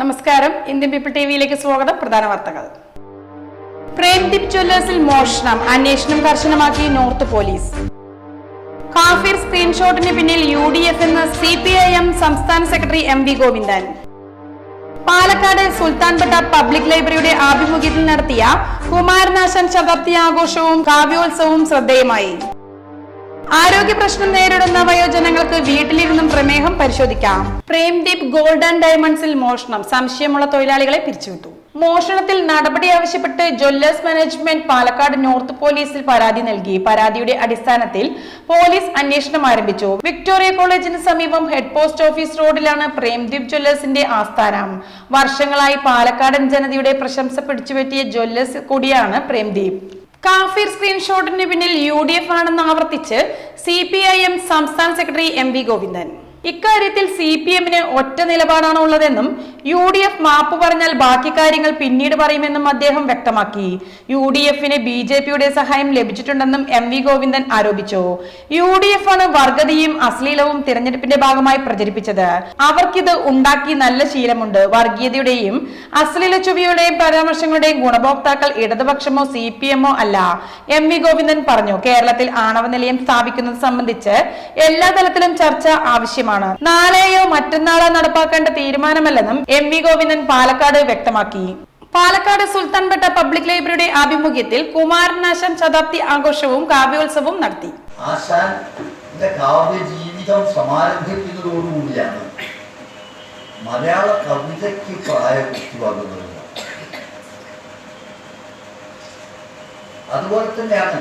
നമസ്കാരം. Indian people T വിയിലേക്ക് സ്വാഗതം. പ്രധാന വാർത്തകൾ. പ്രേംദീപ് ജ്വല്ലേഴ്സിൽ മോഷണം. അന്വേഷണം കർശനമാക്കി നോർത്ത് പോലീസ്. കാഫിർ സ്ക്രീൻഷോട്ടിന് പിന്നിൽ യു ഡി എഫ് എന്ന് സി പി ഐ എം സംസ്ഥാന secretary M V Govindan. Palakkad Sultanpet public ലൈബ്രറിയുടെ ആഭിമുഖ്യത്തിൽ നടത്തിയ കുമാരനാശൻ ശതാബ്ദി ആഘോഷവും കാവ്യോത്സവവും ശ്രദ്ധേയമായി. ആരോഗ്യ പ്രശ്നം നേരിടുന്ന വയോജനങ്ങൾക്ക് വീട്ടിലിരുന്നും പ്രമേഹം പരിശോധിക്കാം. പ്രേംദീപ് ഗോൾഡൻ ഡയമണ്ട്സിൽ മോഷണം. സംശയമുള്ള തൊഴിലാളികളെ പിരിച്ചുവിട്ടു. മോഷണത്തിൽ നടപടി ആവശ്യപ്പെട്ട് ജ്വല്ലേഴ്സ് മാനേജ്മെന്റ് പാലക്കാട് നോർത്ത് പോലീസിൽ പരാതി നൽകി. പരാതിയുടെ അടിസ്ഥാനത്തിൽ പോലീസ് അന്വേഷണം ആരംഭിച്ചു. വിക്ടോറിയ കോളേജിന് സമീപം ഹെഡ് പോസ്റ്റ് ഓഫീസ് റോഡിലാണ് പ്രേംദീപ് ജ്വല്ലേഴ്സിന്റെ ആസ്ഥാനം. വർഷങ്ങളായി പാലക്കാടൻ ജനതയുടെ പ്രശംസ പിടിച്ചുപറ്റിയ ജ്വല്ലേഴ്സ് കൂടിയാണ് പ്രേംദീപ്. കാഫിർ സ്ക്രീൻഷോട്ടിന് പിന്നിൽ യു ഡി എഫ് ആണെന്ന് ആവർത്തിച്ച് സി പി ഐ എം സംസ്ഥാന സെക്രട്ടറി എം വി ഗോവിന്ദൻ. ഇക്കാര്യത്തിൽ സി പി എമ്മിന് ഒറ്റ നിലപാടാണ് ഉള്ളതെന്നും യു ഡി എഫ് മാപ്പ് പറഞ്ഞാൽ ബാക്കി കാര്യങ്ങൾ പിന്നീട് പറയുമെന്നും അദ്ദേഹം വ്യക്തമാക്കി. യു ഡി എഫിന് ബി ജെ പിയുടെ സഹായം ലഭിച്ചിട്ടുണ്ടെന്നും എം വി ഗോവിന്ദൻ ആരോപിച്ചു. യു ഡി എഫ് ആണ് വർഗതയും അശ്ലീലവും തിരഞ്ഞെടുപ്പിന്റെ ഭാഗമായി പ്രചരിപ്പിച്ചത്. അവർക്കിത് ഉണ്ടാക്കി നല്ല ശീലമുണ്ട്. വർഗീയതയുടെയും അശ്ലീല ചുവയുടെയും പരാമർശങ്ങളുടെയും ഗുണഭോക്താക്കൾ ഇടതുപക്ഷമോ സി പി എമ്മോ അല്ല. എം വി ഗോവിന്ദൻ പറഞ്ഞു കേരളത്തിൽ ആണവ നിലയം സ്ഥാപിക്കുന്നത് സംബന്ധിച്ച് എല്ലാ തലത്തിലും ചർച്ച ആവശ്യമാണ്. നാളെയോ മറ്റന്നാളോ നടപ്പാക്കേണ്ട തീരുമാനമല്ലെന്നും എം വി ഗോവിന്ദൻ പാലക്കാട് വ്യക്തമാക്കി. പാലക്കാട് സുൽത്താൻപേട്ട പബ്ലിക് ലൈബ്രറിയുടെ ആഭിമുഖ്യത്തിൽ കുമാരനാശാൻ ശതാബ്ദി ആഘോഷവും കാവ്യോത്സവവും നടത്തി. മലയാള കവിതയ്ക്ക് പ്രായപൂർത്തി അതുപോലെ തന്നെയാണ്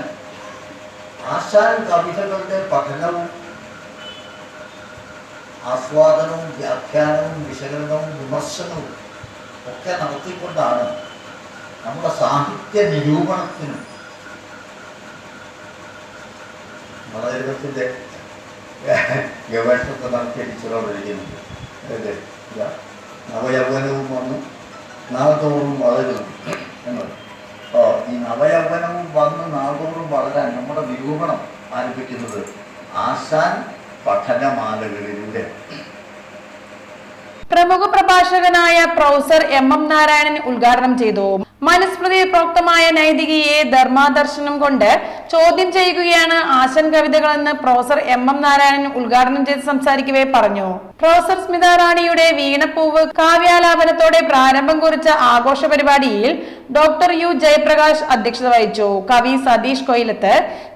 ആശാൻ കവിതകളുടെ പഠനവും ആസ്വാദനവും വ്യാഖ്യാനവും വിശകലനവും വിമർശനവും ഒക്കെ നടത്തിക്കൊണ്ടാണ് നമ്മുടെ സാഹിത്യ നിരൂപണത്തിനും മതചരിത്രത്തിന്റെ ഗവേഷണത്തെ നടത്തിയ ടീച്ചറോ എഴുതിയിട്ടുണ്ട് അതെ നവയവനവും വന്നു. നാളത്തോറും വളരുന്നു എന്നത്. അപ്പോൾ ഈ നവയൗവനവും വന്ന് നാളത്തോറും വളരാൻ നമ്മുടെ നിരൂപണം ആരംഭിക്കുന്നത് ആശാൻ പഠനമാലകളിലൂടെ. പ്രമുഖ പ്രഭാഷകനായ പ്രൊഫസർ എം എം നാരായണൻ ഉദ്ഘാടനം ചെയ്തു. മനുസ്മൃതി പ്രോക്തമായ നൈതികയെ ധർമാദർശനം കൊണ്ട് ചോദ്യം ചെയ്യുകയാണ് ആശൻ കവിതകളെന്ന് പ്രൊഫസർ എം എം നാരായണൻ ഉദ്ഘാടനം ചെയ്ത് സംസാരിക്കവേ പറഞ്ഞു. പ്രൊഫസർ സ്മിത റാണിയുടെ വീണപ്പൂവ് കാവ്യാലാപനത്തോടെ പ്രാരംഭം കുറിച്ച ആഘോഷ പരിപാടിയിൽ ഡോക്ടർ യു ജയപ്രകാശ് അധ്യക്ഷത വഹിച്ചു. കവി സതീഷ് കൊയിലത്ത്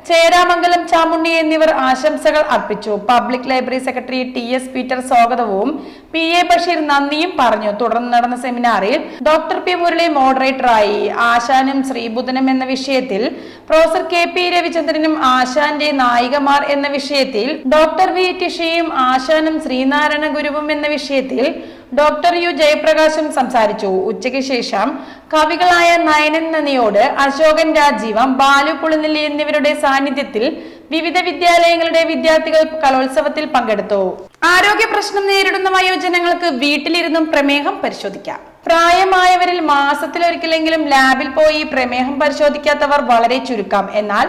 ചേരാമംഗലം ചാമുണ്ണി എന്നിവർ ആശംസകൾ അർപ്പിച്ചു. Public library secretary T S Peter സ്വാഗതവും പി എ ബഷീർ നന്ദിയും പറഞ്ഞു. തുടർന്ന് നടന്ന സെമിനാറിൽ ഡോക്ടർ പി മുരളി മോഡറേറ്ററായി ആശാനും ശ്രീബുധനും എന്ന വിഷയത്തിൽ പ്രൊഫസർ കെ പി രവിചന്ദ്രനും ആശാന്റെ നായികമാർ എന്ന വിഷയത്തിൽ ഡോക്ടർ വി ടിഷയും ആശാനും ശ്രീനാരായണ ഗുരുവും എന്ന വിഷയത്തിൽ ഡോക്ടർ യു ജയപ്രകാശും സംസാരിച്ചു. ഉച്ചയ്ക്ക് ശേഷം കവികളായ നയനൻ നന്ദിയോട് അശോകൻ രാജീവം ബാലു പുളിനെല്ലി എന്നിവരുടെ സാന്നിധ്യത്തിൽ വിവിധ വിദ്യാലയങ്ങളുടെ വിദ്യാർത്ഥികൾ കലോത്സവത്തിൽ പങ്കെടുത്തു. ആരോഗ്യ പ്രശ്നം നേരിടുന്ന വയോജനങ്ങൾക്ക് വീട്ടിലിരുന്നും പ്രമേഹം പരിശോധിക്കാം. പ്രായമായവരിൽ മാസത്തിലൊരിക്കലെങ്കിലും ലാബിൽ പോയി പ്രമേഹം പരിശോധിക്കാത്തവർ വളരെ ചുരുക്കം. എന്നാൽ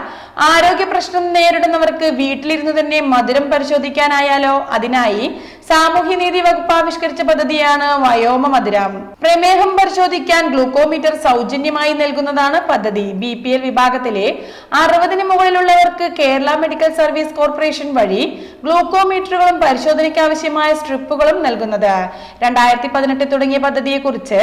ആരോഗ്യ പ്രശ്നം നേരിടുന്നവർക്ക് വീട്ടിലിരുന്ന് തന്നെ മധുരം പരിശോധിക്കാനായാലോ? അതിനായി സാമൂഹ്യനീതി വകുപ്പ് ആവിഷ്കരിച്ച പദ്ധതിയാണ് വയോമ മധുരം പ്രമേഹം പരിശോധിക്കാൻ ഗ്ലൂക്കോമീറ്റർ സൗജന്യമായി നൽകുന്നതാണ് പദ്ധതി. ബി പി എൽ വിഭാഗത്തിലെ അറുപതിന് മുകളിലുള്ളവർക്ക് കേരള മെഡിക്കൽ സർവീസ് കോർപ്പറേഷൻ വഴി ഗ്ലൂക്കോമീറ്ററുകളും പരിശോധനയ്ക്ക് ആവശ്യമായ സ്ട്രിപ്പുകളും നൽകുന്നത്. രണ്ടായിരത്തി പതിനെട്ട് തുടങ്ങിയ പദ്ധതിയെക്കുറിച്ച്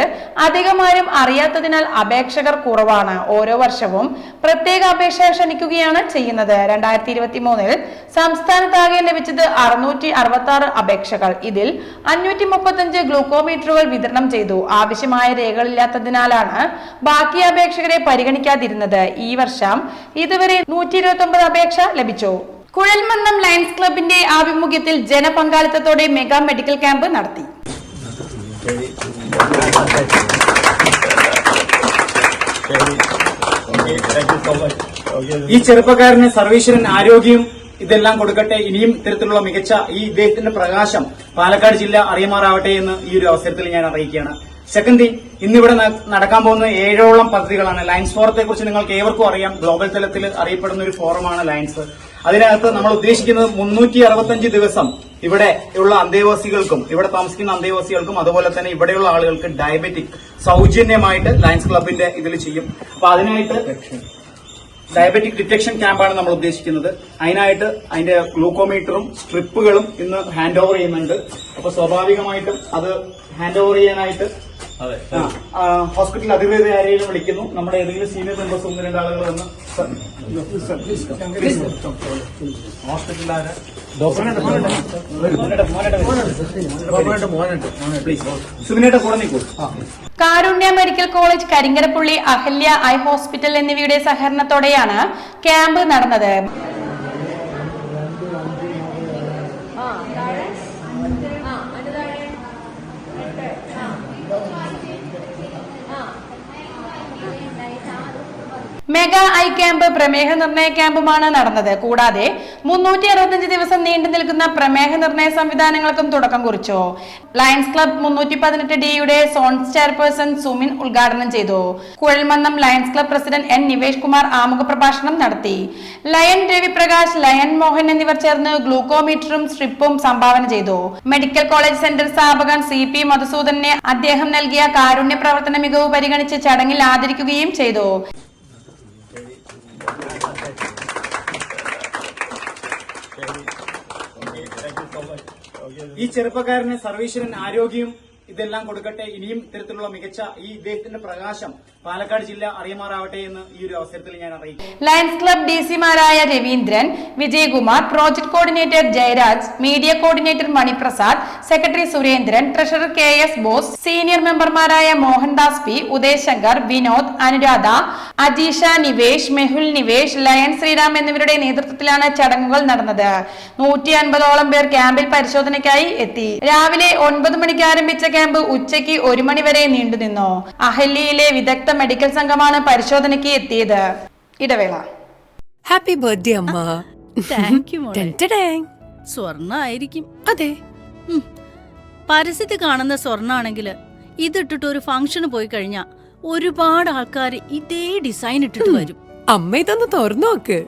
അധികമാരും അറിയാത്തതിനാൽ അപേക്ഷകർ കുറവാണ്. ഓരോ വർഷവും പ്രത്യേക അപേക്ഷ ക്ഷണിക്കുകയാണ് ചെയ്യുന്നത്. രണ്ടായിരത്തി ഇരുപത്തി മൂന്നിൽ സംസ്ഥാനത്താകെ ലഭിച്ചത് അറുന്നൂറ്റി അറുപത്തി ആറ് അപേക്ഷകൾ. ഇതിൽ അഞ്ഞൂറ്റി മുപ്പത്തഞ്ച് ഗ്ലൂക്കോമീറ്ററുകൾ വിതരണം ചെയ്തു. ആവശ്യമായ രേഖകളില്ലാത്തതിനാലാണ് ബാക്കി അപേക്ഷകരെ പരിഗണിക്കാതിരുന്നത്. ഈ വർഷം ഇതുവരെ നൂറ്റി ഇരുപത്തി അപേക്ഷ ലഭിച്ചു. കുഴൽമന്നം ലയൺസ് ക്ലബിന്റെ ആഭിമുഖ്യത്തിൽ ജനപങ്കാളിത്തത്തോടെ മെഗാ മെഡിക്കൽ ക്യാമ്പ് നടത്തി. ഈ ചെറുപ്പക്കാരന് സർവീശ്വരൻ ആരോഗ്യം ഇതെല്ലാം കൊടുക്കട്ടെ. ഇനിയും ഇത്തരത്തിലുള്ള മികച്ച ഈ ഇദ്ദേഹത്തിന്റെ പ്രകാശം പാലക്കാട് ജില്ല അറിയമാറാവട്ടെ എന്ന് ഈ ഒരു അവസരത്തിൽ ഞാൻ അറിയിക്കുകയാണ്. സെക്കൻഡ് തിങ് ഇന്നിവിടെ നടക്കാൻ പോകുന്ന ഏഴോളം പദ്ധതികളാണ്. ലയൻസ് ഫോറത്തെ കുറിച്ച് നിങ്ങൾക്ക് ഏവർക്കും അറിയാം. ഗ്ലോബൽ തലത്തിൽ അറിയപ്പെടുന്ന ഒരു ഫോറമാണ് ലയൻസ് അതിനകത്ത് നമ്മൾ ഉദ്ദേശിക്കുന്നത് മുന്നൂറ്റി അറുപത്തഞ്ച് ദിവസം ഇവിടെ ഉള്ള അന്തേവാസികൾക്കും ഇവിടെ താമസിക്കുന്ന അന്തേവാസികൾക്കും അതുപോലെ തന്നെ ഇവിടെയുള്ള ആളുകൾക്ക് ഡയബറ്റിക് സൗജന്യമായിട്ട് ലയൻസ് ക്ലബിന്റെ ഇതിൽ ചെയ്യും. അപ്പൊ അതിനായിട്ട് ഡയബറ്റിക് ഡിറ്റക്ഷൻ ക്യാമ്പാണ് നമ്മൾ ഉദ്ദേശിക്കുന്നത്. അതിനായിട്ട് അതിന്റെ ഗ്ലൂക്കോമീറ്ററും സ്ട്രിപ്പുകളും ഇന്ന് ഹാൻഡ് ഓവർ ചെയ്യുന്നുണ്ട്. അപ്പൊ സ്വാഭാവികമായിട്ടും അത് ഹാൻഡ് ഓവർ ചെയ്യാനായിട്ട് ഹോസ്പിറ്റൽ അധികൃതർ ആരെയും വിളിക്കുന്നു. നമ്മുടെ ഏതെങ്കിലും സീനിയർ മെമ്പേഴ്സ് ഒന്ന് രണ്ട് ആളുകൾ വന്ന് ഹോസ്പിറ്റലിൽ സുബിനേട്ട കൂടെ നിൽക്കൂ. Karunya medical college Karinkarappully Ahalya eye hospital എന്നിവയുടെ സഹകരണത്തോടെയാണ് ക്യാമ്പ് നടന്നത്. മെഗാ ഐ ക്യാമ്പ് പ്രമേഹ നിർണയ ക്യാമ്പുമാണ് നടന്നത്. കൂടാതെ മുന്നൂറ്റി അറുപത്തഞ്ച് ദിവസം നീണ്ടു നിൽക്കുന്ന പ്രമേഹ നിർണയ സംവിധാനങ്ങൾക്കും തുടക്കം കുറിച്ചു. ലയൺസ് ക്ലബ് മുന്നൂറ്റി പതിനെട്ട് ഡിയുടെ സോൺ ചെയർപേഴ്സൺ സുമിൻ ഉദ്ഘാടനം ചെയ്തു. Kuzhalmannam lions club president N Nivesh Kumar ആമുഖ പ്രഭാഷണം നടത്തി. ലയൺ രവിപ്രകാശ് ലയൺ മോഹൻ എന്നിവർ ചേർന്ന് ഗ്ലൂക്കോമീറ്ററും സ്ട്രിപ്പും സംഭാവന ചെയ്തു. മെഡിക്കൽ കോളേജ് സെന്റർ സ്ഥാപകൻ സി പി മധുസൂദനെ അദ്ദേഹം നൽകിയ കാരുണ്യ പ്രവർത്തന മികവ് പരിഗണിച്ച് ചടങ്ങിൽ ആദരിക്കുകയും ചെയ്തു. ഈ ചെറുപ്പക്കാരന് സർവീശ്വരൻ ആരോഗ്യം ഇതെല്ലാം കൊടുക്കട്ടെ ഇനിയും ഇത്തരത്തിലുള്ള മികച്ച ഈ ഇദ്ദേഹത്തിന്റെ പ്രകാശം പാലക്കാട് ജില്ല അറിയമാറാവട്ടെ എന്ന് ഈ ഒരു അവസരത്തിൽ ഞാൻ അറിയിക്കും lions club D സിമാരായ Raveendran Vijayakumar project coordinator Jayaraj media coordinator Maniprasad secretary Surendran treasurer K S Bose senior മെമ്പർമാരായ മോഹൻദാസ് പി ഉദയശങ്കർ വിനോദ് അനുരാധ അജീഷ നിവേഷ് മെഹുൽ നിവേഷ് ലയൻ ശ്രീറാം എന്നിവരുടെ നേതൃത്വത്തിലാണ് ചടങ്ങുകൾ നടന്നത്. നൂറ്റി അൻപതോളം പേർ ക്യാമ്പിൽ പരിശോധനയ്ക്കായി എത്തി. രാവിലെ ഒൻപത് മണിക്ക് ആരംഭിച്ച ക്യാമ്പ് ഉച്ചയ്ക്ക് ഒരു മണി വരെ നീണ്ടുനിന്നു. അഹല്യയിലെ വിദഗ്ധ മെഡിക്കൽ സംഘമാണ് പരിശോധനയ്ക്ക് എത്തിയത്. ഇടവേള. ഹാപ്പി ബർത്ത്ഡേ അമ്മ. താങ്ക് യു മോളെ. സ്വർണ ആയിരിക്കും അതെ. പരസ്യത്തിൽ കാണുന്ന സ്വർണാണെങ്കിൽ ഇതിട്ടിട്ട് ഒരു ഫംഗ്ഷന് പോയി കഴിഞ്ഞാ ഒരുപാട് ആൾക്കാർ ഇതേ ഡിസൈൻ ഇട്ടിട്ട് വരും. അമ്മ ഇതൊന്ന് തുറന്നു നോക്ക്.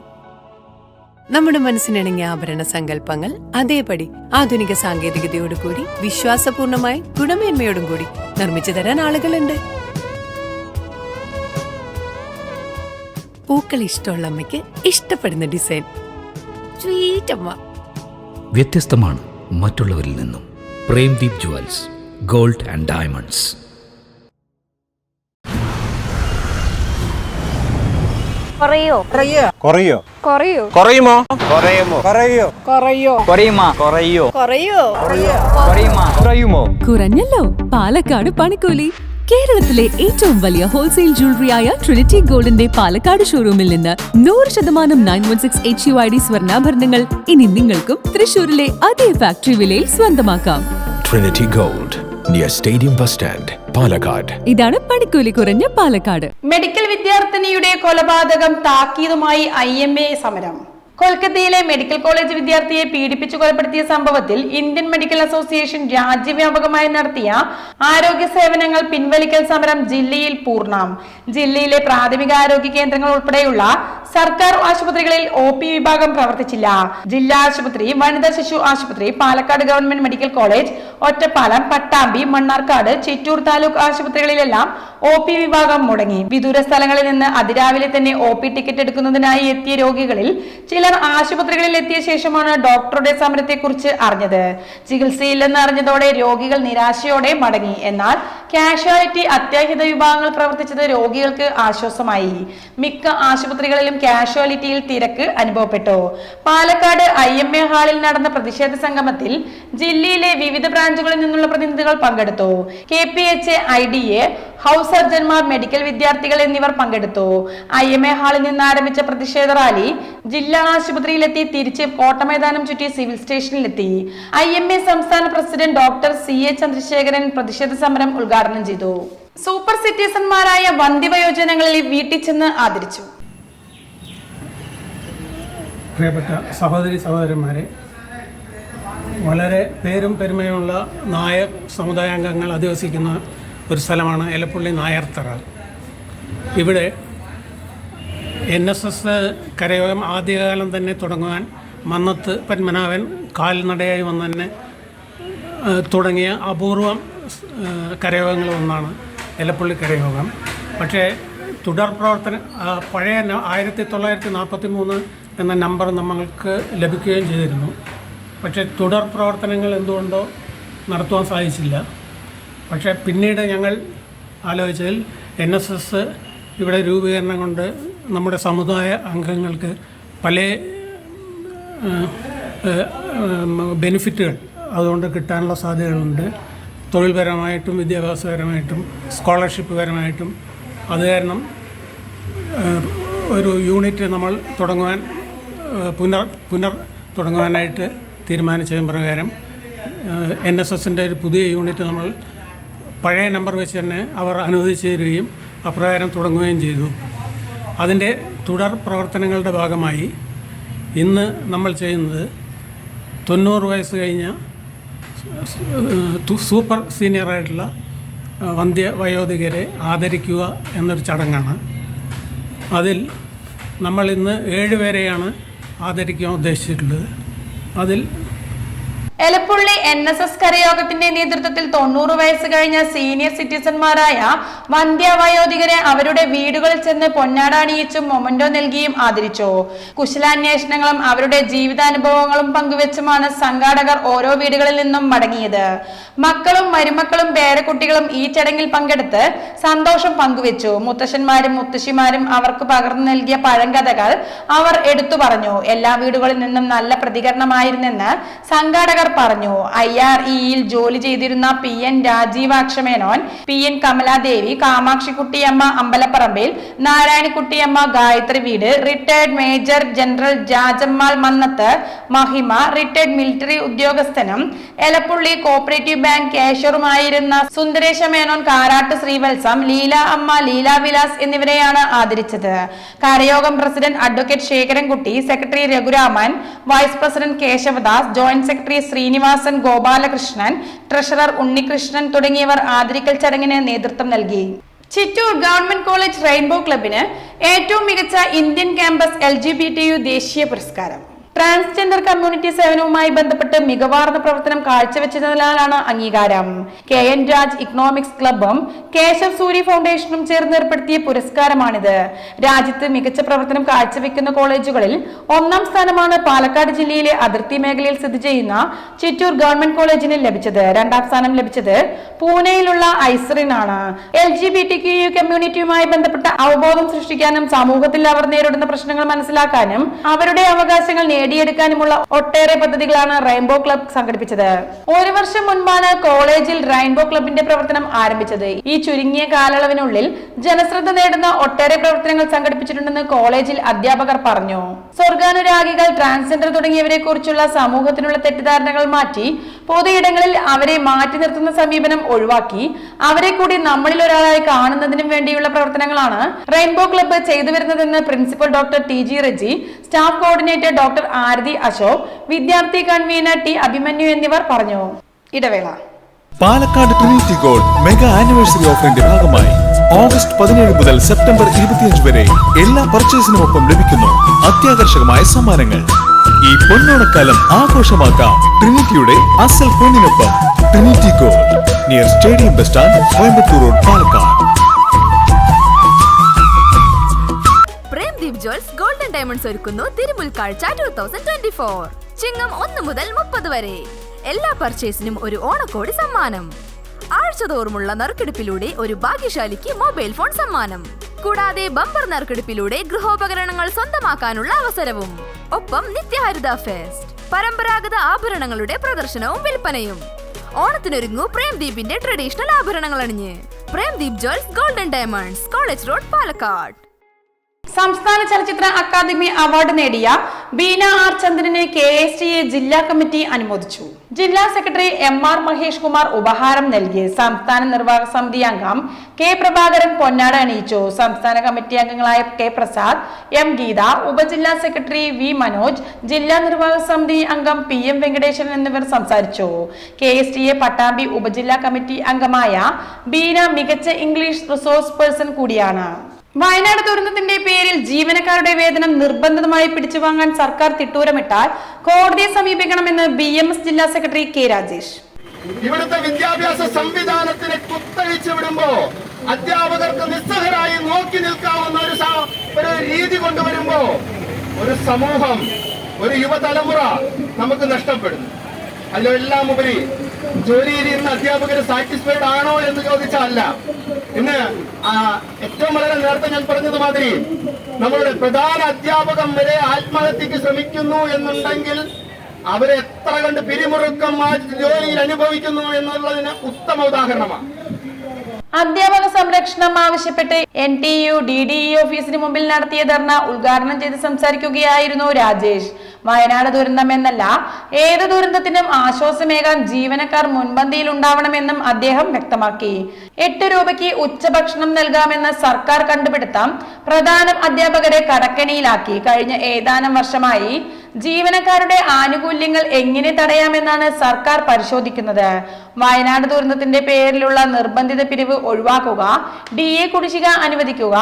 നമ്മുടെ മനസ്സിനിണങ്ങിയ ആഭരണ സങ്കല്പങ്ങൾ അതേപടി ആധുനിക സാങ്കേതികതയോട് കൂടി വിശ്വാസപൂർണമായി ഗുണമേന്മയോടും കൂടി നിർമ്മിച്ചു തരാൻ ആളുകളുണ്ട്. പൂക്കൾ ഇഷ്ടമുള്ള അമ്മയ്ക്ക് ഇഷ്ടപ്പെടുന്ന ഡിസൈൻ. സ്വീറ്റ് അമ്മ. വ്യത്യസ്തമാണ് മറ്റുള്ളവരിൽ നിന്നും. Premdeep jewels gold and diamonds. കുറയോ? കുറയോ? കുറയോ? കുറയുമോ? കുറയുമോ? കുറയോ? കുറയോ? കുറയുമോ? കുറയോ? കുറയോ? കുറയുമോ? കുറയുമോ? കുറഞ്ഞല്ലോ. പാലക്കാട് പണിക്കൂലി. കേരളത്തിലെ ഏറ്റവും വലിയ ഹോൾസെയിൽ ജ്വല്ലറിയായ ട്രിനിറ്റി ഗോൾഡിന്റെ പാലക്കാട് ഷോറൂമിൽ നിന്ന് നൂറ് ശതമാനം nine one six H U I D സ്വർണാഭരണങ്ങൾ ഇനി നിങ്ങൾക്കും തൃശൂരിലെ അതേ ഫാക്ടറി വിലയിൽ സ്വന്തമാക്കാം. Trinity Gold near stadium bus stand Palakkad ഇതാണ് പണിക്കൂലി കുറഞ്ഞ പാലക്കാട്. മെഡിക്കൽ വിദ്യാർത്ഥിനിയുടെ കൊലപാതകം താക്കീതുമായി ഐ എം എ സമരം. കൊൽക്കത്തയിലെ മെഡിക്കൽ കോളേജ് വിദ്യാർത്ഥിയെ പീഡിപ്പിച്ചു കൊലപ്പെടുത്തിയ സംഭവത്തിൽ ഇന്ത്യൻ മെഡിക്കൽ അസോസിയേഷൻ രാജ്യവ്യാപകമായി നടത്തിയ ആരോഗ്യ സേവനങ്ങൾ പിൻവലിക്കൽ സമരം ജില്ലയിൽ പൂർണം. ജില്ലയിലെ പ്രാഥമിക ആരോഗ്യ കേന്ദ്രങ്ങൾ ഉൾപ്പെടെയുള്ള സർക്കാർ ആശുപത്രികളിൽ ഒ പി വിഭാഗം പ്രവർത്തിച്ചില്ല. ജില്ലാ ആശുപത്രി വനിതാ ശിശു ആശുപത്രി Palakkad government medical college Ottapalam Pattambi Mannarkkad Chittur taluk ആശുപത്രികളിലെല്ലാം O P വിഭാഗം മുടങ്ങി. വിദൂര സ്ഥലങ്ങളിൽ നിന്ന് അതിരാവിലെ തന്നെ ഒ പി ടിക്കറ്റ് എടുക്കുന്നതിനായി എത്തിയ രോഗികളിൽ ചിലർ ആശുപത്രികളിൽ എത്തിയ ശേഷമാണ് ഡോക്ടറുടെ സമരത്തെക്കുറിച്ച് അറിഞ്ഞത്. ചികിത്സയില്ലെന്ന് അറിഞ്ഞതോടെ രോഗികൾ നിരാശയോടെ മടങ്ങി. എന്നാൽ കാഷ്വാലിറ്റി അത്യാഹിത വിഭാഗങ്ങൾ പ്രവർത്തിച്ചത് രോഗികൾക്ക് ആശ്വാസമായി. മിക്ക ആശുപത്രികളിലും കാഷ്വാലിറ്റിയിൽ തിരക്ക് അനുഭവപ്പെട്ടു. പാലക്കാട് ഐ എം എ ഹാളിൽ നടന്ന പ്രതിഷേധ സംഗമത്തിൽ ജില്ലയിലെ വിവിധ ബ്രാഞ്ചുകളിൽ നിന്നുള്ള പ്രതിനിധികൾ പങ്കെടുത്തു. K P H I D A house സർജൻമാർ medical വിദ്യാർത്ഥികൾ എന്നിവർ പങ്കെടുത്തു. ഐ എം എ ഹാളിൽ നിന്ന് ആരംഭിച്ച പ്രതിഷേധ റാലി ജില്ലാ ആശുപത്രിയിലെത്തി തിരിച്ച് കോട്ടമൈതാനം ചുറ്റി സിവിൽ സ്റ്റേഷനിലെത്തി. ഐ എം എ സംസ്ഥാന president doctor C A Chandrasekharan പ്രതിഷേധ സമരം ഉദ്ഘാടനം ചെയ്തു. സൂപ്പർ സിറ്റിസൺമാരായ വന്ധ്യവയോജനങ്ങളിൽ വീട്ടിൽ ചെന്ന് ആദരിച്ചു. പ്രിയപ്പെട്ട സഹോദരി സഹോദരന്മാരെ വളരെ പേരും പെരുമയുള്ള നായർ സമുദായാംഗങ്ങൾ അധിവസിക്കുന്ന ഒരു സ്ഥലമാണ് എലപ്പുള്ളി നായർത്തറ ഇവിടെ എൻ എസ് എസ് കരയോഗം ആദ്യകാലം തന്നെ തുടങ്ങുവാൻ മന്നത്ത് പത്മനാഭൻ കാൽനടയായി വന്ന് തന്നെ തുടങ്ങിയ അപൂർവം കരയോഗങ്ങളിൽ ഒന്നാണ് എലപ്പള്ളി കരയോഗം. പക്ഷേ തുടർ പ്രവർത്തന പഴയ ആയിരത്തി തൊള്ളായിരത്തി നാൽപ്പത്തി മൂന്ന് എന്ന നമ്പർ നമ്മൾക്ക് ലഭിക്കുകയും ചെയ്തിരുന്നു. പക്ഷേ തുടർ പ്രവർത്തനങ്ങൾ എന്തുകൊണ്ടോ നടത്തുവാൻ സാധിച്ചില്ല. പക്ഷേ പിന്നീട് ഞങ്ങൾ ആലോചിച്ചതിൽ എൻ എസ് എസ് ഇവിടെ രൂപീകരണം കൊണ്ട് നമ്മുടെ സമുദായ അംഗങ്ങൾക്ക് പല ബെനിഫിറ്റുകൾ അതുകൊണ്ട് കിട്ടാനുള്ള സാധ്യതകളുണ്ട്. തൊഴിൽപരമായിട്ടും വിദ്യാഭ്യാസപരമായിട്ടും സ്കോളർഷിപ്പ് പരമായിട്ടും അത് കാരണം ഒരു യൂണിറ്റ് നമ്മൾ തുടങ്ങുവാൻ പുനർ പുനർ തുടങ്ങുവാനായിട്ട് തീരുമാനിച്ചതിന് പ്രകാരം എൻ എസ് എസിന്റെ ഒരു പുതിയ യൂണിറ്റ് നമ്മൾ പഴയ നമ്പർ വെച്ച് തന്നെ അവർ അനുവദിച്ചു തരികയും അപ്രകാരം തുടങ്ങുകയും ചെയ്തു. അതിന്റെ തുടർ പ്രവർത്തനങ്ങളുടെ ഭാഗമായി ഇന്ന് നമ്മൾ ചെയ്യുന്നത് തൊണ്ണൂറ് വയസ്സ് കഴിഞ്ഞ സൂപ്പർ സീനിയറായിട്ടുള്ള വന്ധ്യ വയോധികരെ ആദരിക്കുക എന്നൊരു ചടങ്ങാണ്. അതിൽ നമ്മൾ ഇന്ന് ഏഴുപേരെയാണ് ആദരിക്കാൻ ഉദ്ദേശിച്ചിട്ടുള്ളത്. അതിൽ എലപ്പുള്ളി എൻ എസ് എസ് കരയോഗത്തിന്റെ നേതൃത്വത്തിൽ തൊണ്ണൂറ് വയസ്സ് കഴിഞ്ഞ സീനിയർ സിറ്റിസൺമാരായ വന്ധ്യാവയോധികരെ അവരുടെ വീടുകളിൽ ചെന്ന് പൊന്നാടാണിയിച്ചും മൊമന്റോ നൽകിയും ആദരിച്ചു. കുശലാന്വേഷണങ്ങളും അവരുടെ ജീവിതാനുഭവങ്ങളും പങ്കുവെച്ചുമാണ് സംഘാടകർ ഓരോ വീടുകളിൽ നിന്നും മടങ്ങിയത്. മക്കളും മരുമക്കളും പേരക്കുട്ടികളും ഈ ചടങ്ങിൽ പങ്കെടുത്ത് സന്തോഷം പങ്കുവെച്ചു. മുത്തശ്ശന്മാരും മുത്തശ്ശിമാരും അവർക്ക് പകർന്നു നൽകിയ പഴങ്കഥകൾ അവർ എടുത്തു പറഞ്ഞു. എല്ലാ വീടുകളിൽ നിന്നും നല്ല പ്രതികരണമായിരുന്നെന്ന് സംഘാടകർ പറഞ്ഞു. ഐ ആർ ഇയിൽ ജോലി ചെയ്തിരുന്ന P N Rajeevakshamenon P N Kamaladevi Kamakshikuttyamma അമ്പലപ്പറമ്പിൽ Narayanikuttyamma Gayathri വീട് retired major general Jajammal Mannath Mahima retired military ഉദ്യോഗസ്ഥനും Elappully cooperative bank ക്യാഷ്യറുമായിരുന്ന സുന്ദരേശ മേനോൻ കാരാട്ട് ശ്രീവത്സം ലീല അമ്മ ലീല വിലാസ് എന്നിവരെയാണ് ആദരിച്ചത്. കരയോഗം president advocate Sekharankutty secretary Raghuraman vice president Kesavadas joint secretary Srinivasan Gopalakrishnan treasurer Unnikrishnan തുടങ്ങിയവർ ആദരിക്കൽ ചടങ്ങിന് നേതൃത്വം നൽകി. ചിറ്റൂർ ഗവൺമെന്റ് കോളേജ് റെയിൻബോ ക്ലബിന് ഏറ്റവും മികച്ച ഇന്ത്യൻ ക്യാമ്പസ് എൽ ദേശീയ പുരസ്കാരം. ട്രാൻസ്ജെൻഡർ കമ്മ്യൂണിറ്റി സേവനവുമായി ബന്ധപ്പെട്ട് മികവാർന്ന പ്രവർത്തനം കാഴ്ചവെച്ചതിനാലാണ് അംഗീകാരം. കെ എൻ രാജ് ഇക്കണോമിക്സ് ക്ലബും കേശവ് സൂരി ഫൗണ്ടേഷനും ചേർന്ന് ഏർപ്പെടുത്തിയ പുരസ്കാരമാണിത്. രാജ്യത്ത് മികച്ച പ്രവർത്തനം കാഴ്ചവെക്കുന്ന കോളേജുകളിൽ ഒന്നാം സ്ഥാനമാണ് പാലക്കാട് ജില്ലയിലെ അതിർത്തി മേഖലയിൽ സ്ഥിതി ചെയ്യുന്ന ചിറ്റൂർ ഗവൺമെന്റ് കോളേജിന് ലഭിച്ചത്. രണ്ടാം സ്ഥാനം ലഭിച്ചത് പൂനെയിലുള്ള ഐസറിനാണ്. L G B T Q കമ്മ്യൂണിറ്റിയുമായി ബന്ധപ്പെട്ട അവബോധം സൃഷ്ടിക്കാനും സമൂഹത്തിൽ അവർ നേരിടുന്ന പ്രശ്നങ്ങൾ മനസ്സിലാക്കാനും അവരുടെ അവകാശങ്ങൾ നേടിയെടുക്കാനുമുള്ള ഒട്ടേറെ പദ്ധതികളാണ് റെയിൻബോ ക്ലബ് സംഘടിപ്പിച്ചത്. ഒരു വർഷം മുൻപാണ് കോളേജിൽ റെയിൻബോ ക്ലബിന്റെ പ്രവർത്തനം ആരംഭിച്ചത്. ഈ ചുരുങ്ങിയ കാലയളവിനുള്ളിൽ ജനശ്രദ്ധ നേടുന്ന ഒട്ടേറെ പ്രവർത്തനങ്ങൾ സംഘടിപ്പിച്ചിട്ടുണ്ടെന്ന് കോളേജിൽ അധ്യാപകർ പറഞ്ഞു. സ്വർഗാനുരാഗികൾ ട്രാൻസ്ജെൻഡർ തുടങ്ങിയവരെ കുറിച്ചുള്ള സമൂഹത്തിനുള്ള തെറ്റിദ്ധാരണകൾ മാറ്റി പൊതുയിടങ്ങളിൽ അവരെ മാറ്റി നിർത്തുന്ന സമീപനം ഒഴിവാക്കി അവരെ കൂടി നമ്മളിൽ ഒരാളായി കാണുന്നതിനും വേണ്ടിയുള്ള പ്രവർത്തനങ്ങളാണ് റെയിൻബോ ക്ലബ്ബ് ചെയ്തു വരുന്നതെന്ന് principal doctor T G Reji staff coordinator doctor Arathi Ashok വിദ്യാർത്ഥി കൺവീനർ ടി അഭിമന്യു എന്നിവർ പറഞ്ഞു. ഇടവേള. Palakkad Trinity Gold mega anniversary ഓഫറിന്റെ ഭാഗമായി ഓഗസ്റ്റ് പതിനേഴ് മുതൽ സെപ്റ്റംബർ ഇരുപത്തിയഞ്ച് വരെ എല്ലാ പർച്ചേസിനുമൊപ്പം ലഭിക്കുന്നു അത്യാകർഷകമായ സമ്മാനങ്ങൾ. ഈ പൊന്നോണക്കാലം ആഘോഷമാക്കാം ട്രിനിറ്റിയുടെ അസൽ പൊന്നിനൊപ്പം Trinity Gold near stadium bus stand Coimbatore road Palakkad. Jewels Golden Diamonds ഒരുക്കുന്നു തിരുമുൽക്കാഴ്ച ടൂ തൗസൻഡ് ട്വന്റി ഫോർ ചിങ്ങം ഒന്ന് മുതൽ മുപ്പത് വരെ. എല്ലാ പർച്ചേസിനും ഒരു ഓണക്കോടി സമ്മാനം. ആഴ്ചതോറുമുള്ള നറുക്കെടുപ്പിലൂടെ ഒരു ഭാഗ്യശാലിക്ക് മൊബൈൽ ഫോൺ സമ്മാനം. കൂടാതെ ബമ്പർ നറുക്കെടുപ്പിലൂടെ ഗൃഹോപകരണങ്ങൾ സ്വന്തമാക്കാനുള്ള അവസരവും. ഒപ്പം നിത്യഹരിത ഫെസ്റ്റ് പരമ്പരാഗത ആഭരണങ്ങളുടെ പ്രദർശനവും വിൽപ്പനയും. ഓണത്തിനൊരുങ്ങു പ്രേംദീപിന്റെ ട്രഡീഷണൽ ആഭരണങ്ങൾ അണിഞ്ഞ് Premdeep Jewels Golden Diamonds college road Palakkad. സംസ്ഥാന ചലച്ചിത്ര അക്കാദമി അവാർഡ് നേടിയ ബീന ആർ ചന്ദ്രനെ കെ എസ് ടി എ ജില്ലാ കമ്മിറ്റി അനുമോദിച്ചു. ജില്ലാ സെക്രട്ടറി എം ആർ മഹേഷ് കുമാർ ഉപഹാരം നൽകി സംസ്ഥാന നിർവാഹക സമിതി അംഗം കെ പ്രഭാകരൻ പൊന്നാട അണിയിച്ചു. സംസ്ഥാന കമ്മിറ്റി അംഗങ്ങളായ കെ പ്രസാദ് എം ഗീത ഉപജില്ലാ സെക്രട്ടറി വി മനോജ് ജില്ലാ നിർവാഹക സമിതി അംഗം പി എം വെങ്കടേശൻ എന്നിവർ സംസാരിച്ചു. K S T A Pattambi ഉപജില്ലാ കമ്മിറ്റി അംഗമായ ബീന മികച്ച ഇംഗ്ലീഷ് റിസോഴ്സ് പേഴ്സൺ കൂടിയാണ്. വയനാട് ദുരന്തത്തിന്റെ പേരിൽ ജീവനക്കാരുടെ വേതനം നിർബന്ധിതമായി പിടിച്ചു വാങ്ങാൻ സർക്കാർ തിട്ടൂരമിട്ടാൽ കോടതിയെ സമീപിക്കണമെന്ന് ബി എം എസ് ജില്ലാ സെക്രട്ടറി കെ രാജേഷ്. ഇവിടുത്തെ വിദ്യാഭ്യാസ സംവിധാനത്തിനെ കുത്തഴിച്ചു വിടുമ്പോ അധ്യാപകർക്ക് നിസ്സഹരായി നോക്കി നിൽക്കാവുന്ന ഒരു ഒരു രീതി കൊണ്ടുവരുമ്പോ ഒരു സമൂഹം ഒരു യുവതലമുറ നമുക്ക് നഷ്ടപ്പെടുന്നു അതിലെല്ലാം ഉപരി ജോലിയിൽ ഇന്ന് അധ്യാപകർ സാറ്റിസ്ഫൈഡ് ആണോ എന്ന് ചോദിച്ചല്ല ഇന്ന് ഏറ്റവും വളരെ നേരത്തെ ഞാൻ പറഞ്ഞത് മാതിരി നമ്മളുടെ പ്രധാന അധ്യാപകം വരെ ആത്മഹത്യക്ക് ശ്രമിക്കുന്നു എന്നുണ്ടെങ്കിൽ അവരെ എത്ര കണ്ട് പിരിമുറുക്കം ജോലിയിൽ അനുഭവിക്കുന്നു എന്നുള്ളതിന് ഉത്തമ ഉദാഹരണമാണ്. അധ്യാപക സംരക്ഷണം ആവശ്യപ്പെട്ട് N T U D D E ഓഫീസിന് മുമ്പിൽ നടത്തിയ ധർണ ഉദ്ഘാടനം ചെയ്ത് സംസാരിക്കുകയായിരുന്നു രാജേഷ്. വയനാട് ദുരന്തം എന്നല്ല ഏത് ദുരന്തത്തിനും ആശ്വാസമേകാൻ ജീവനക്കാർ മുൻപന്തിയിൽ ഉണ്ടാവണമെന്നും അദ്ദേഹം വ്യക്തമാക്കി. എട്ട് രൂപയ്ക്ക് ഉച്ചഭക്ഷണം നൽകാമെന്ന സർക്കാർ കണ്ടുപിടുത്തം പ്രധാന അധ്യാപകരെ കടക്കണിയിലാക്കി. കഴിഞ്ഞ ഏതാനും വർഷമായി ജീവനക്കാരുടെ ആനുകൂല്യങ്ങൾ എങ്ങനെ തടയാമെന്നാണ് സർക്കാർ പരിശോധിക്കുന്നത്. വയനാട് ദുരന്തത്തിന്റെ പേരിലുള്ള നിർബന്ധിത പിരിവ് ഒഴിവാക്കുക ഡി എ കുടിശ്ശിക അനുവദിക്കുക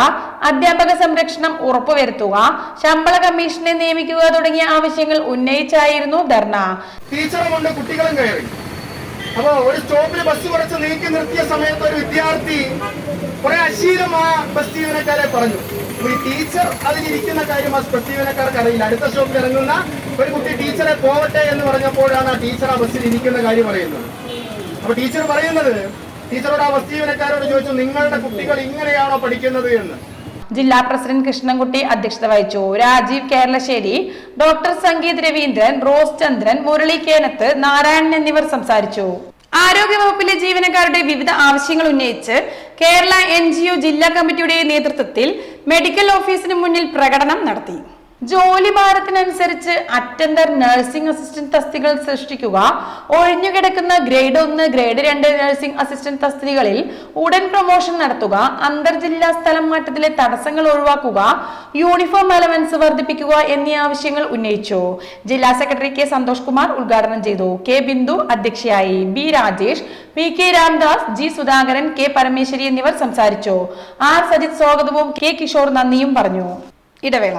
അധ്യാപക സംരക്ഷണം ഉറപ്പുവരുത്തുക ശമ്പള കമ്മീഷനെ നിയമിക്കുക തുടങ്ങിയ ആവശ്യങ്ങൾ ഉന്നയിച്ചായിരുന്നു ധർണ. ടീച്ചറും കുട്ടികളും കയറി. അപ്പോ ഒരു സ്റ്റോപ്പിൽ ബസ് കുറച്ച് നീക്കി നിർത്തിയ സമയത്ത് ഒരു വിദ്യാർത്ഥി കുറെ അശീലം ആ ബസ് ജീവനക്കാരെ പറഞ്ഞു. ഒരു ടീച്ചർ അതിലിരിക്കുന്ന കാര്യം ആ ബസ് ജീവനക്കാർക്ക് അറിയില്ല. അടുത്ത സ്റ്റോപ്പിൽ ഇറങ്ങുന്ന ഒരു കുട്ടി ടീച്ചറെ പോവട്ടെ എന്ന് പറഞ്ഞപ്പോഴാണ് ആ ടീച്ചർ ആ ബസ്സിൽ ഇരിക്കുന്ന കാര്യം പറയുന്നത് അപ്പൊ ടീച്ചർ പറയുന്നത് ടീച്ചറോട് ആ ബസ് ജീവനക്കാരോട് ചോദിച്ചു നിങ്ങളുടെ കുട്ടികൾ ഇങ്ങനെയാണോ പഠിക്കുന്നത്? എന്ന്. ജില്ലാ പ്രസിഡന്റ് കൃഷ്ണൻകുട്ടി അധ്യക്ഷത വഹിച്ചു. രാജീവ് കേരളശ്ശേരി ഡോക്ടർ സംഗീത് രവീന്ദ്രൻ റോസ് ചന്ദ്രൻ മുരളി കേനത്ത് നാരായണൻ എന്നിവർ സംസാരിച്ചു. ആരോഗ്യവകുപ്പിലെ ജീവനക്കാരുടെ വിവിധ ആവശ്യങ്ങൾ ഉന്നയിച്ച് കേരള എൻ ജില്ലാ കമ്മിറ്റിയുടെ നേതൃത്വത്തിൽ മെഡിക്കൽ ഓഫീസിന് മുന്നിൽ പ്രകടനം നടത്തി. ജോലി ഭാരത്തിനനുസരിച്ച് അറ്റൻഡർ നഴ്സിംഗ് അസിസ്റ്റന്റ് തസ്തികൾ സൃഷ്ടിക്കുക. ഒഴിഞ്ഞുകിടക്കുന്ന ഗ്രേഡ് ഒന്ന് ഗ്രേഡ് രണ്ട് നഴ്സിംഗ് അസിസ്റ്റന്റ് തസ്തികളിൽ ഉടൻ പ്രൊമോഷൻ നടത്തുക. അന്തർജില്ലാ സ്ഥലം മാറ്റത്തിലെ തടസ്സങ്ങൾ ഒഴിവാക്കുക. യൂണിഫോം അലവൻസ് വർദ്ധിപ്പിക്കുക എന്നീ ആവശ്യങ്ങൾ ഉന്നയിച്ചു. ജില്ലാ സെക്രട്ടറി കെ സന്തോഷ് കുമാർ ഉദ്ഘാടനം ചെയ്തു. കെ ബിന്ദു അധ്യക്ഷയായി. B Rajesh P K Ramdas G Sudhakaran K Parameswari എന്നിവർ സംസാരിച്ചു. ആർ സജിത് സ്വാഗതവും കെ കിഷോർ നന്ദിയും പറഞ്ഞു. ഇടവേള.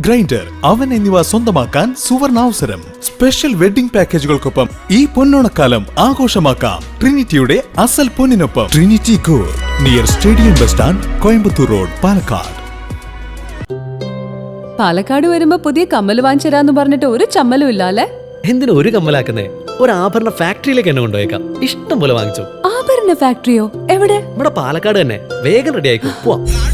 grinder oven എന്നിവ സ്വന്തമാക്കാൻ സുവർണാവസരം. സ്പെഷ്യൽ വെഡിംഗ് പാക്കേജുകൾക്കൊപ്പം ഈ പൊന്നോണക്കാലം ആഘോഷമാക്കാം. ട്രിനിറ്റിയുടെ അസൽ പൊന്നിനൊപ്പം. Trinity Gold near stadium bus stand Coimbatore road Palakkad. Palakkad വരുമ്പോ പുതിയ കമ്മൽ വാങ്ങിച്ചു പറഞ്ഞിട്ട് ഒരു ചമ്മലും ഇല്ല അല്ലേ എന്തിനു ഒരു കമ്മലാക്കുന്നേ? ഒരു ആഭരണ ഫാക്ടറിയിലേക്ക് എന്നെ കൊണ്ടുപോയേക്കാം. ഇഷ്ടം പോലെ വാങ്ങിച്ചു. ആഭരണ ഫാക്ടറിയോ എവിടെ? ഇവിടെ പാലക്കാട് തന്നെ. വേഗം റെഡി ആയിക്കോ. പോവാം.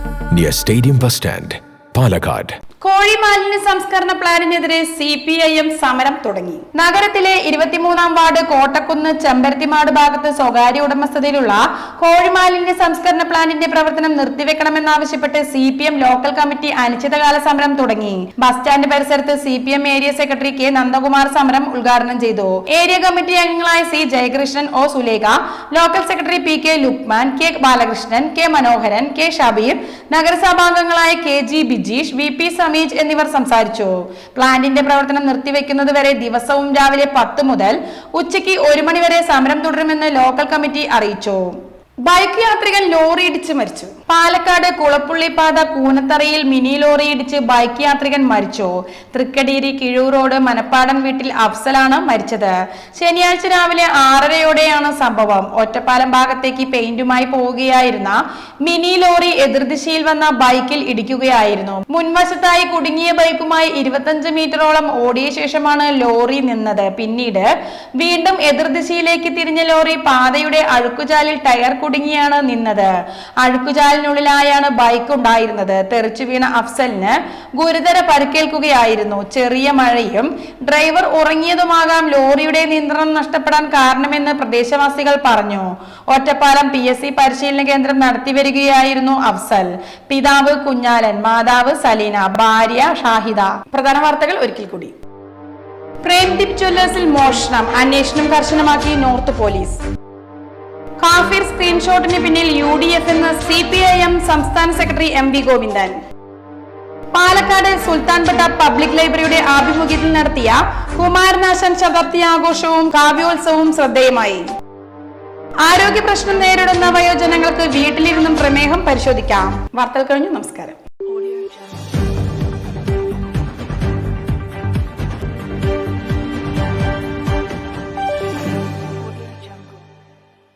near stadium bus stand Palakkad കോഴി മാലിന്യ സംസ്കരണ പ്ലാനിനെതിരെ സി പി ഐ എം സമരം തുടങ്ങി. നഗരത്തിലെ ഇരുപത്തിമൂന്നാം വാർഡ് കോട്ടക്കുന്ന് ചെമ്പരത്തിമാട് ഭാഗത്ത് സ്വകാര്യ ഉടമസ്ഥതയിലുള്ള കോഴി മാലിന്യ സംസ്കരണ പ്ലാന്റിന്റെ പ്രവർത്തനം നിർത്തിവെക്കണമെന്നാവശ്യപ്പെട്ട് C P M local committee അനിശ്ചിതകാല സമരം തുടങ്ങി. ബസ് സ്റ്റാൻഡ് പരിസരത്ത് C P M area secretary K Nandakumar സമരം ഉദ്ഘാടനം ചെയ്തു. ഏരിയ കമ്മിറ്റി അംഗങ്ങളായ C Jayakrishnan O Sulekha local secretary P K Lukman K Balakrishnan K Manoharan K Shabeer നഗരസഭാംഗങ്ങളായ K G Bijeesh V P Sameej എന്നിവർ സംസാരിച്ചു. പ്ലാന്റിന്റെ പ്രവർത്തനം നിർത്തിവെക്കുന്നത് വരെ ദിവസവും രാവിലെ പത്ത് മുതൽ ഉച്ചയ്ക്ക് ഒരു മണിവരെ സമരം തുടരുമെന്ന് ലോക്കൽ കമ്മിറ്റി അറിയിച്ചു. ബൈക്ക് യാത്രികൻ ലോറി ഇടിച്ച് മരിച്ചു. പാലക്കാട് കുളപ്പുള്ളിപ്പാത കൂനത്തറയിൽ മിനി ലോറി ഇടിച്ച് ബൈക്ക് യാത്രികൻ മരിച്ചു. തൃക്കടീരി കിഴൂർ റോഡ് മനപ്പാടം വീട്ടിൽ അഫ്സലാണ് മരിച്ചത്. ശനിയാഴ്ച രാവിലെ ആറരയോടെയാണ് സംഭവം. ഒറ്റപ്പാലം ഭാഗത്തേക്ക് പെയിന്റുമായി പോവുകയായിരുന്ന മിനി ലോറി എതിർദിശയിൽ വന്ന ബൈക്കിൽ ഇടിക്കുകയായിരുന്നു. മുൻവശത്തായി കുടുങ്ങിയ ബൈക്കുമായി ഇരുപത്തഞ്ച് മീറ്ററോളം ഓടിയ ശേഷമാണ് ലോറി നിന്നത്. പിന്നീട് വീണ്ടും എതിർദിശയിലേക്ക് തിരിഞ്ഞ ലോറി പാതയുടെ അഴുക്കുചാലിൽ ടയർ കുടുങ്ങിയാണ് നിന്നത്. അഴുക്കുചാലിനുള്ളിലായാണ് ബൈക്ക് ഉണ്ടായിരുന്നത്. തെറിച്ചു വീണ അഫ്സലിന് ഗുരുതര പരിക്കേൽക്കുകയായിരുന്നു. ചെറിയ മഴയും ഡ്രൈവർ ഉറങ്ങിയതുമാകാം ലോറിയുടെ നിയന്ത്രണം നഷ്ടപ്പെടാൻ കാരണമെന്ന് പ്രദേശവാസികൾ പറഞ്ഞു. ഒറ്റപ്പാലം പി എസ് സി പരിശീലന കേന്ദ്രം നടത്തിവരികയായിരുന്നു അഫ്സൽ. പിതാവ് കുഞ്ഞാലൻ മാതാവ് സലീന ഭാര്യ ഷാഹിദ. പ്രധാന വാർത്തകൾ ഒരിക്കൽ കൂടി. പ്രേംദീപ് ജ്വല്ലേഴ്സിൽ മോഷണം. അന്വേഷണം കർശനമാക്കി നോർത്ത് പോലീസ്. കാഫിർ സ്ക്രീൻഷോട്ടിന് പിന്നിൽ യു ഡി എഫ് എന്ന് സി പി ഐ എം സംസ്ഥാന secretary M V Govindan. Palakkad Sultanpet public ലൈബ്രറിയുടെ ആഭിമുഖ്യത്തിൽ നടത്തിയ കുമാരനാശൻ ശതാബ്ദി ആഘോഷവും കാവ്യോത്സവവും ശ്രദ്ധേയമായി. ആരോഗ്യ പ്രശ്നം നേരിടുന്ന വയോജനങ്ങൾക്ക് വീട്ടിലിരുന്നും പ്രമേഹം പരിശോധിക്കാം. വാർത്തകൾ കഴിഞ്ഞു. നമസ്കാരം.